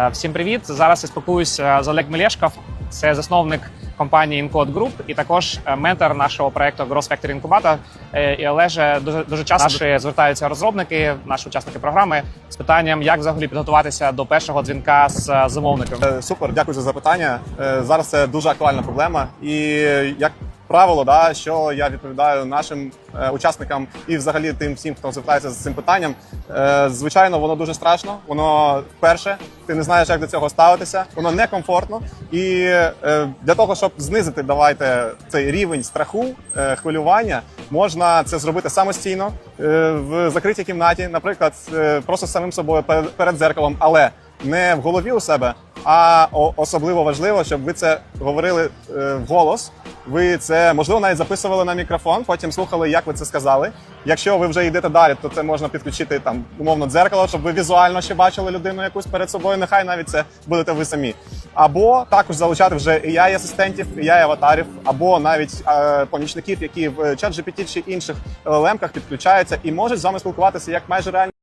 Е, Всім привіт! Зараз я спілкуюся з Олег Мелешков. Це засновник компанії Encode Group і також е, ментор нашого проекту Growth Factory Incubator. Е, І Олеже дуже дуже часто наші звертаються розробники, наші учасники програми з питанням, як взагалі підготуватися до першого дзвінка з е, замовником. Е, Супер, дякую за запитання. Е, Зараз це дуже актуальна проблема. І як правило, да, що я відповідаю нашим е, учасникам і взагалі тим всім, хто звертається з цим питанням. Е, Звичайно, воно дуже страшно. Воно вперше, ти не знаєш, як до цього ставитися. Воно некомфортно. І е, для того, щоб знизити, давайте цей рівень страху, хвилювання, можна це зробити самостійно в закритій кімнаті, наприклад, просто самим собою перед- дзеркалом, але не в голові у себе, а особливо важливо, щоб ви це говорили е, вголос. Ви це можливо навіть записували на мікрофон, потім слухали, як ви це сказали. Якщо ви вже йдете далі, то це можна підключити там умовно дзеркало, щоб ви візуально ще бачили людину якусь перед собою. Нехай навіть це будете ви самі. Або також залучати вже ai асистентів, ai аватарів, або навіть е, помічників, які в чат GPT чи інших LLM-ках підключаються і можуть з вами спілкуватися як майже реально.